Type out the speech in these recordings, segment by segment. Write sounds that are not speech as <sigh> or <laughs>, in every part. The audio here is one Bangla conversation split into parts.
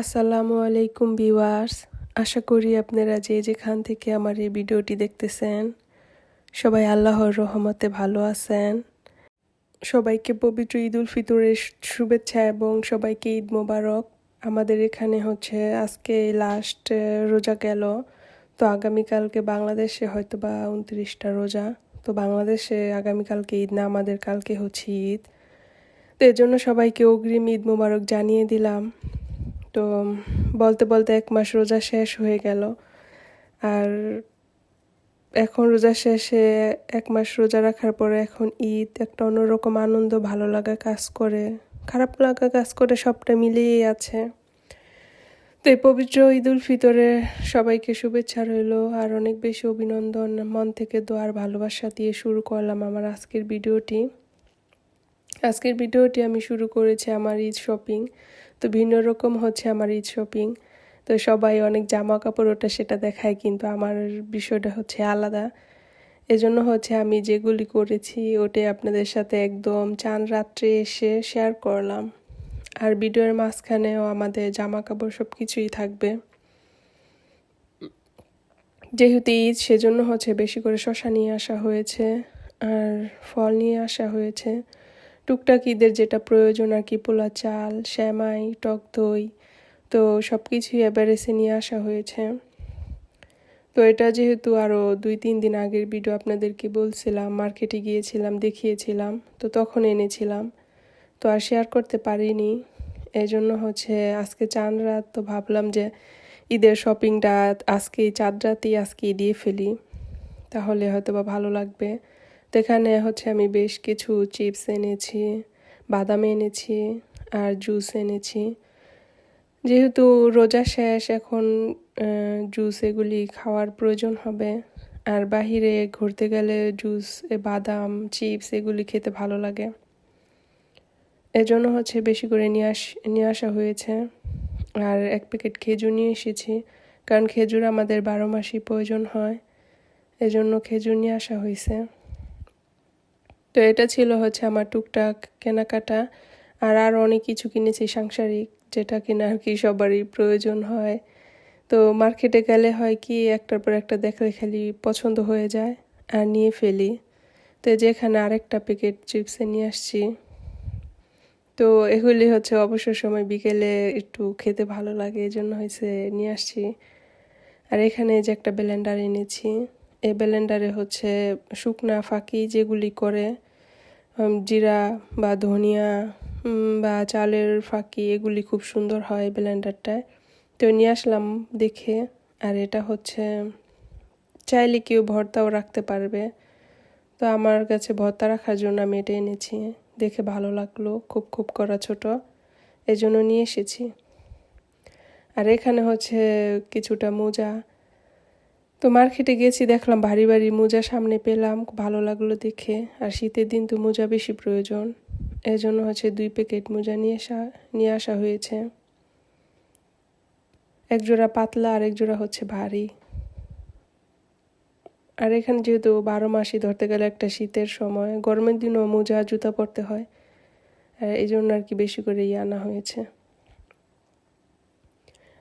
আসসালামু আলাইকুম ভিউয়ার্স। আশা করি আপনারা যে যেখান থেকে আমার এই ভিডিওটি দেখতেছেন, সবাই আল্লাহর রহমতে ভালো আছেন। সবাইকে পবিত্র ঈদ উল ফিতরের শুভেচ্ছা এবং সবাইকে ঈদ মোবারক। আমাদের এখানে হচ্ছে আজকে লাস্ট রোজা গেল। তো আগামীকালকে বাংলাদেশে হয়তো বা উনত্রিশটা রোজা। তো বাংলাদেশে আগামীকালকে ঈদ না, আমাদের কালকে হচ্ছে ঈদ। তো এর জন্য সবাইকে অগ্রিম ঈদ মোবারক জানিয়ে দিলাম। তো বলতে বলতে এক মাস রোজা শেষ হয়ে গেল। আর এখন রোজা শেষে এক মাস রোজা রাখার পরে এখন ঈদ, একটা অন্যরকম আনন্দ, ভালো লাগা কাজ করে, খারাপ লাগা কাজ করে সবটা মিলিয়েই আছে। তো এই পবিত্র ঈদ উল ফিতরে সবাইকে শুভেচ্ছা রইল, আর অনেক বেশি অভিনন্দন, মন থেকে দোয়ার ভালোবাসা দিয়ে শুরু করলাম আমার আজকের ভিডিওটি। আজকের ভিডিওটি আমি শুরু করেছি আমার ঈদ শপিং। তো ভিন্ন রকম হচ্ছে আমার ঈদ শপিং। তো সবাই অনেক জামা কাপড় ওটা সেটা দেখায়, কিন্তু আমার বিষয়টা হচ্ছে আলাদা। এজন্য হচ্ছে আমি যেগুলি করেছি, ওটাই আপনাদের সাথে একদম চান রাত্রে এসে শেয়ার করলাম। আর ভিডিওর মাঝখানেও আমাদের জামা কাপড় সব কিছুই থাকবে। যেহেতু ঈদ, সেজন্য হচ্ছে বেশি করে শশা নিয়ে আসা হয়েছে, আর ফল নিয়ে আসা হয়েছে। টুকটাক ঈদের যেটা প্রয়োজন আর কি পোলা চাল, শ্যামাই, টক দই, তো সব কিছুই এভারেসে নিয়ে আসা হয়েছে। তো এটা যেহেতু আরও দুই তিন দিন আগের ভিডিও আপনাদেরকে বলছিলাম মার্কেটে গিয়েছিলাম, দেখিয়েছিলাম, তো তখন এনেছিলাম, তো আর শেয়ার করতে পারিনি। এই জন্য হচ্ছে আজকে চাঁদ রাত, তো ভাবলাম যে ঈদের শপিংটা আজকে চাঁদ রাতেই আজকে দিয়ে ফেলি, তাহলে হয়তো বা ভালো লাগবে। তো এখানে হচ্ছে আমি বেশ কিছু চিপস এনেছি, বাদাম এনেছি আর জুস এনেছি। যেহেতু রোজা শেষ, এখন জুস এগুলি খাওয়ার প্রয়োজন হবে। আর বাহিরে ঘুরতে গেলে জুস, বাদাম, চিপস এগুলি খেতে ভালো লাগে। এজন্য হচ্ছে বেশি করে নিয়ে আস, নিয়ে আসা হয়েছে। আর এক প্যাকেট খেজুর নিয়ে এসেছি, কারণ খেজুর আমাদের বারো মাসই প্রয়োজন হয়। এজন্য খেজুর নিয়ে আসা হয়েছে। তো এটা ছিল হচ্ছে আমার টুকটাক কেনাকাটা। আর আরও অনেক কিছু কিনেছি সাংসারিক, যেটা কিনা আর কি সবারই প্রয়োজন হয়। তো মার্কেটে গেলে হয় কি, একটার পর একটা দেখলে খালি পছন্দ হয়ে যায় আর নিয়ে ফেলি। তো যেখানে আরেকটা প্যাকেট চিপসে নিয়ে আসছি। তো এগুলি হচ্ছে অবসর সময় বিকেলে একটু খেতে ভালো লাগে এই জন্য হয়েছে নিয়ে আসছি। আর এখানে যে একটা ব্লেন্ডার এনেছি। এই ব্লেন্ডারে হচ্ছে শুকনা ফাঁকি যেগুলি করে জিরা বা ধনিয়া বা চালের ফাঁকি, এগুলি খুব সুন্দর হয় ব্লেন্ডারটায়। তো নিয়ে আসলাম দেখে, আর এটা হচ্ছে, চাইলে কেউ ভর্তাও রাখতে পারবে। তো আমার কাছে ভর্তা রাখার জন্য আমি এটা এনেছি। দেখে ভালো লাগল, খুব খুব করা ছোট। এই জন্য নিয়ে এসেছি। আর এখানে হচ্ছে কিছুটা মোজা। তো মার্কেটে গেছি দেখলাম ভারী ভারী মোজা সামনে পেলাম, ভালো লাগল দেখে। আর শীতের দিন তো মোজা বেশি প্রয়োজন। এই জন্য হচ্ছে দুই প্যাকেট মোজা নিয়ে আসা নিয়ে আসা হয়েছে। এক জোড়া পাতলা আর এক জোড়া হচ্ছে ভারী। আর এখানে যেহেতু বারো মাসই ধরতে গেলে একটা শীতের সময়, গরমের দিনও মোজা, জুতা পরতে হয়। এই জন্য আর কি বেশি করে ইয়ে আনা হয়েছে।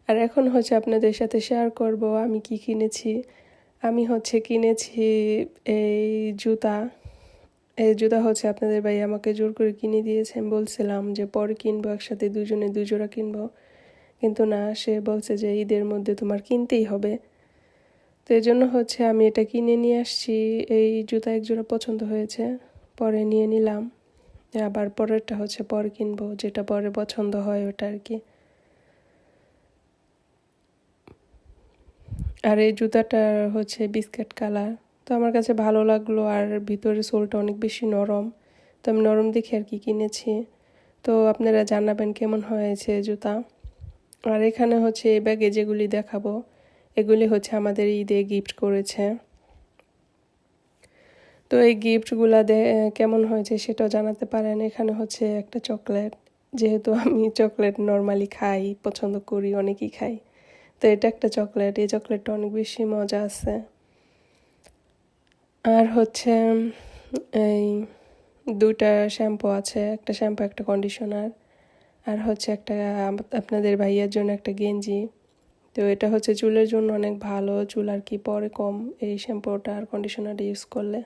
আর এখন হচ্ছে আপনাদের সাথে শেয়ার করব আমি কি কিনেছি। আমি হচ্ছে কিনেছি এই জুতা। এই জুতা হচ্ছে আপনাদের ভাই আমাকে জোর করে কিনে দিয়েছে। বলছিলাম যে পরে কিনবো, একসাথে দুজনে দুজোড়া কিনবো। কিন্তু না, সে বলছে যে ঈদের মধ্যে তোমার কিনতেই হবে। তো এই জন্য হচ্ছে আমি এটা কিনে নিয়ে আসছি। এই জুতা এক জোড়া পছন্দ হয়েছে, পরে নিয়ে নিলাম। আবার পরেরটা হচ্ছে পরে কিনবো, যেটা পরে পছন্দ হয় ওটা আর কি। আর এই জুতাটা হচ্ছে বিস্কেট কালার। তো আমার কাছে ভালো লাগল আর ভিতরে সোলটা অনেক বেশি নরম। তো আমি নরম দেখে আর কি কিনেছি। তো আপনারা জানাবেন কেমন হয়েছে জুতা। আর এখানে হচ্ছে এই ব্যাগে যেগুলি দেখাবো, এগুলি হচ্ছে আমাদের ঈদে গিফট করেছে। তো এই গিফটগুলো দে কেমন হয়েছে সেটাও জানাতে পারেন। এখানে হচ্ছে একটা চকলেট। যেহেতু আমি চকলেট নর্মালি খাই, পছন্দ করি, অনেকই খাই তো এটা একটা চকলেট, এই চকলেটটা অনেক বেশি মজা আছে। আর হচ্ছে, এই দুটা শ্যাম্পু আছে, একটা শ্যাম্পু, একটা কন্ডিশনার আর হচ্ছে একটা আপনাদের ভাইয়ার জন্য একটা গেঞ্জি। তো এটা হচ্ছে চুলের জন্য অনেক ভালো, চুল আর কি পরে কম এই শ্যাম্পুটা আর কন্ডিশনারটা ইউজ করলে।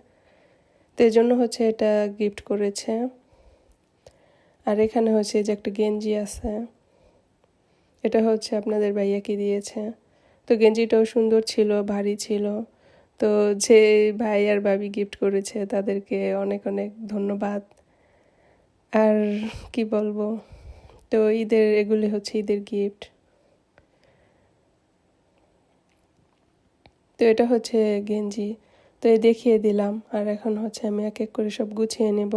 তো এই জন্য হচ্ছে এটা গিফট করেছে। আর এখানে হচ্ছে যে একটা গেঞ্জি আছে। এটা হচ্ছে আপনাদের ভাইয়াকে দিয়েছে? তো গেঞ্জিটাও সুন্দর ছিল, ভারী ছিল। তো যে ভাই আর ভাবি গিফট করেছে, তাদেরকে অনেক অনেক ধন্যবাদ। আর কি বলব? তো ঈদের, এগুলি হচ্ছে ঈদের গিফট তো এটা হচ্ছে গেঞ্জি। তো এই দেখিয়ে দিলাম, আর এখন হচ্ছে আমি এক এক করে সব গুছিয়ে নেব।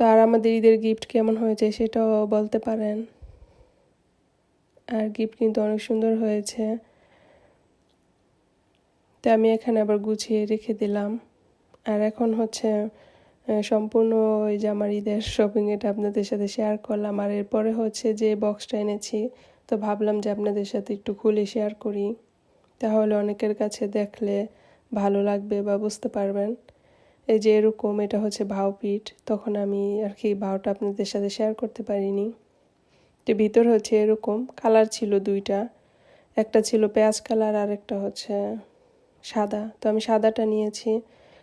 তো আর আমাদের ঈদের গিফট কেমন হয়েছে সেটাও বলতে পারেন। আর গিফট কিন্তু অনেক সুন্দর হয়েছে। তো আমি এখানে আবার গুছিয়ে রেখে দিলাম। আর এখন হচ্ছে সম্পূর্ণ ওই যে আমার ঈদের শপিং এটা আপনাদের সাথে শেয়ার করলাম। আর এরপরে হচ্ছে যে বক্সটা এনেছি, তো ভাবলাম যে আপনাদের সাথে একটু খুলে শেয়ার করি। তাহলে অনেকের কাছে দেখলে ভালো লাগবে বা বুঝতে পারবেন। এই যে এরকম এটা হচ্ছে ভাও ভাওপিঠ, তখন আমি আর কি ভাওটা আপনাদের সাথে শেয়ার করতে পারিনি। তো ভিতর হচ্ছে এরকম কালার ছিল দুইটা, একটা ছিল পেঁয়াজ কালার আর একটা হচ্ছে সাদা। তো আমি সাদাটা নিয়েছি,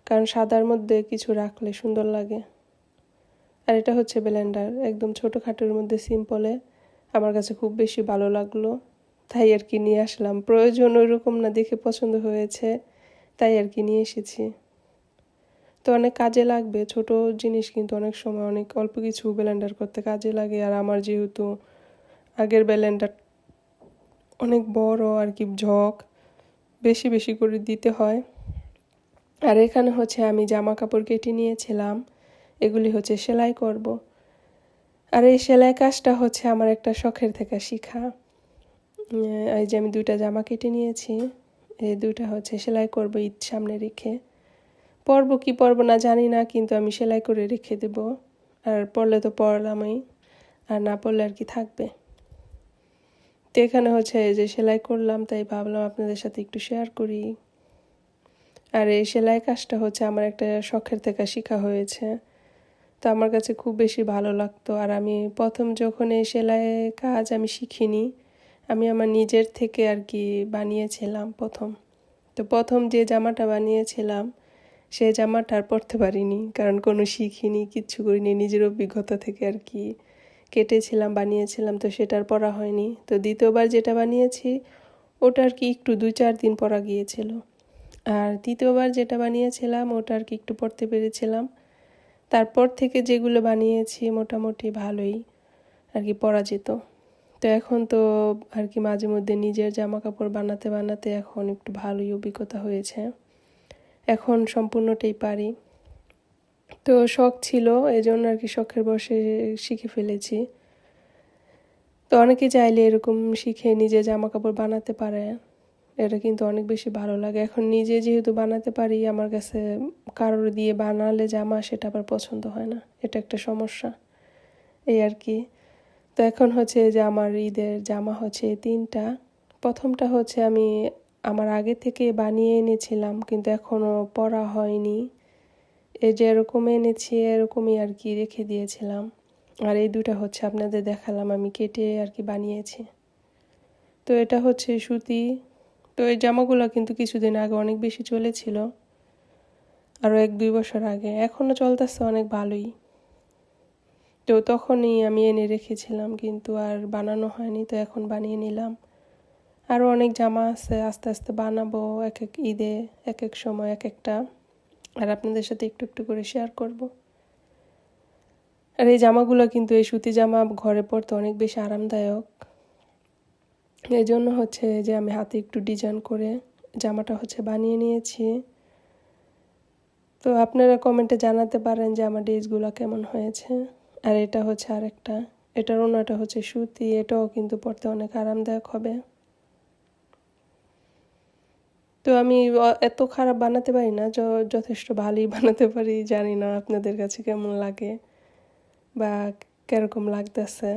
কারণ সাদার মধ্যে কিছু রাখলে সুন্দর লাগে। আর এটা হচ্ছে ব্লেন্ডার একদম ছোটোখাটোর মধ্যে সিম্পলে আমার কাছে খুব বেশি ভালো লাগল, তাই আর কি নিয়ে আসলাম। প্রয়োজন ওইরকম না দেখে পছন্দ হয়েছে, তাই আর কি নিয়ে এসেছি। তো অনেক কাজে লাগবে। ছোট জিনিস কিন্তু অনেক সময় অনেক অল্প কিছু ব্লেন্ডার করতে কাজে লাগে। আর আমার যেহেতু আগের ব্লেন্ডার অনেক বড় আর কি, ঝক বেশি বেশি করে দিতে হয়। আর এখানে হচ্ছে আমি জামা কাপড় কেটে নিয়েছিলাম। এগুলি হচ্ছে সেলাই করব। আর এই সেলাই কাজটা হচ্ছে আমার একটা শখের থেকে শেখা। এই যে আমি দুইটা জামা কেটে নিয়েছি। এই দুইটা হচ্ছে সেলাই করব ঈদ সামনে রেখে। পরবো কি পরবো না জানি না, কিন্তু আমি সেলাই করে রেখে দেব। আর পড়লে তো পড়লামই, আর না পড়লে আর কি থাকবে? তো এখানে হচ্ছে যে সেলাই করলাম, তাই ভাবলাম আপনাদের সাথে একটু শেয়ার করি। আর এই সেলাই কাজটা হচ্ছে আমার একটা শখের থেকে শেখা হয়েছে। তো আমার কাছে খুব বেশি ভালো লাগতো। আর আমি প্রথম যখন এই সেলাই কাজ আমি শিখিনি, আমি আমার নিজের থেকে আর কি বানিয়েছিলাম প্রথম। তো প্রথম যে জামাটা বানিয়েছিলাম সেই জামাটা আর পরতে পারিনি, কারণ কোনো শিখিনি, কিচ্ছু করিনি, নিজের অভিজ্ঞতা থেকে আর কি। কেটেছিলাম, বানিয়েছিলাম, তো সেটা আর পরা হয়নি। তো দ্বিতীয়বার যেটা বানিয়েছি, ওটা আর কি একটু দু চার দিন পরা গিয়েছিল। আর তৃতীয়বার যেটা বানিয়েছিলাম, ওটা আর কি একটু পরতে পেরেছিলাম। তারপর থেকে যেগুলো বানিয়েছি, মোটামুটি ভালোই আর কি পরা যেত। তো এখন তো আর কি মাঝে মধ্যে নিজের জামা কাপড় বানাতে বানাতে এখন একটু ভালোই অভিজ্ঞতা হয়েছে। এখন সম্পূর্ণটাই পারি। তো শখ ছিল এই জন্য আর কি শখের বসে শিখে ফেলেছি। তো অনেকে চাইলে এরকম শিখে নিজে জামা কাপড় বানাতে পারে। এটা কিন্তু অনেক বেশি ভালো লাগে। এখন নিজে যেহেতু বানাতে পারি, আমার কাছে কারোর দিয়ে বানালে জামা সেটা আবার পছন্দ হয় না। এটা একটা সমস্যা। এই আর কি। তো এখন হচ্ছে যে আমার ঈদের জামা হচ্ছে তিনটা। প্রথমটা হচ্ছে আমি আমার আগে থেকে বানিয়ে এনেছিলাম, কিন্তু এখনও পরা হয়নি। এই যে এরকম এনেছি, এরকমই আর কি রেখে দিয়েছিলাম। আর এই দুটা হচ্ছে আপনাদের দেখালাম, আমি কেটে আর কি বানিয়েছি। তো এটা হচ্ছে সুতি। তো এই জামাগুলো কিন্তু কিছুদিন আগে অনেক বেশি চলেছিল। আরও এক দুই বছর আগে। এখনও চলতেছে অনেক ভালোই। তো তখনই আমি এনে রেখেছিলাম, কিন্তু আর বানানো হয়নি, তো এখন বানিয়ে নিলাম। আরও অনেক জামা আছে, আস্তে আস্তে বানাবো এক এক ঈদে এক এক সময় এক একটা আর আপনাদের সাথে একটু একটু করে শেয়ার করব। আর এই জামাগুলো কিন্তু, এই সুতি জামা ঘরে পরতে অনেক বেশি আরামদায়ক। এই জন্য হচ্ছে যে আমি হাতে একটু ডিজাইন করে জামাটা হচ্ছে বানিয়ে নিয়েছি। তো আপনারা কমেন্টে জানাতে পারেন যে আমার ড্রেসগুলো কেমন হয়েছে। আর এটা হচ্ছে আরেকটা, এটার অন্যটা হচ্ছে সুতি, এটাও কিন্তু পরতে অনেক আরামদায়ক হবে। তো আমি এত খারাপ বানাতে পারি না যথেষ্ট ভালোই <laughs> বানাতে পারি, জানি না আপনাদের কাছে কেমন লাগে বা কীরকম লাগতেছে।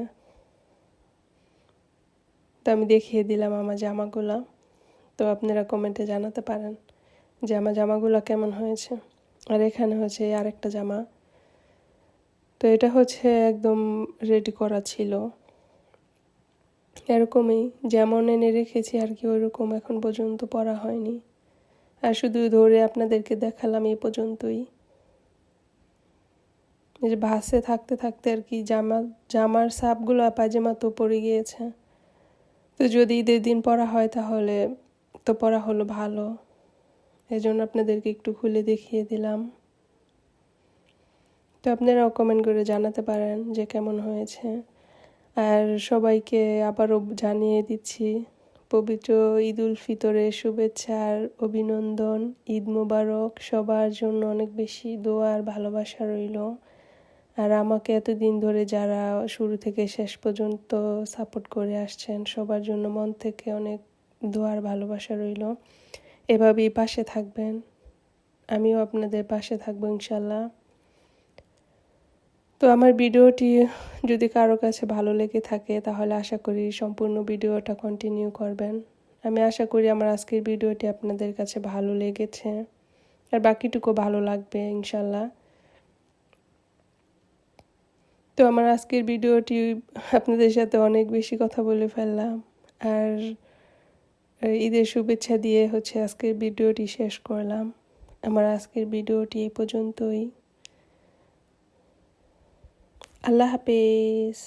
তো আমি দেখিয়ে দিলাম আমার জামাগুলো, তো আপনারা কমেন্টে জানাতে পারেন যে আমার জামাগুলো কেমন হয়েছে। আর এখানে হচ্ছে আরেকটা জামা, তো এটা হচ্ছে একদম রেডি করা ছিল। এরকমই, যেমন এনে রেখেছি আর কি, ওইরকম এখন পর্যন্ত পরা হয়নি। আর শুধু ধরে আপনাদেরকে দেখালাম এ পর্যন্তই। যে ভাসে থাকতে থাকতে আর কি জামা, জামার সাপগুলো পায়জামা তো পড়ে গিয়েছে। তো যদি ঈদের দিন পরা হয় তাহলে তো পরা হলো ভালো। এই জন্য আপনাদেরকে একটু খুলে দেখিয়ে দিলাম। তো আপনারাও কমেন্ট করে জানাতে পারেন যে কেমন হয়েছে। আর সবাইকে আবারও জানিয়ে দিচ্ছি, পবিত্র ঈদ উল ফিতরের শুভেচ্ছা আর অভিনন্দন। ঈদ মুবারক, সবার জন্য অনেক বেশি দোয়া আর ভালোবাসা রইল। আর আমাকে এতদিন ধরে যারা শুরু থেকে শেষ পর্যন্ত সাপোর্ট করে আসছেন, সবার জন্য মন থেকে অনেক দোয়ার ভালোবাসা রইল। এভাবেই পাশে থাকবেন। আমিও আপনাদের পাশে থাকব ইনশাল্লাহ। তো আমার ভিডিওটি যদি কারও কাছে ভালো লেগে থাকে, তাহলে আশা করি সম্পূর্ণ ভিডিওটা কন্টিনিউ করবেন। আমি আশা করি আমার আজকের ভিডিওটি আপনাদের কাছে ভালো লেগেছে। আর বাকিটুকু ভালো লাগবে, ইনশাল্লাহ। তো আমার আজকের ভিডিওটি আপনাদের সাথে অনেক বেশি কথা বলে ফেললাম। আর ঈদের শুভেচ্ছা দিয়ে হচ্ছে আজকের ভিডিওটি শেষ করলাম। আমার আজকের ভিডিওটি এই পর্যন্তই। আল্লাহ হাফেজ।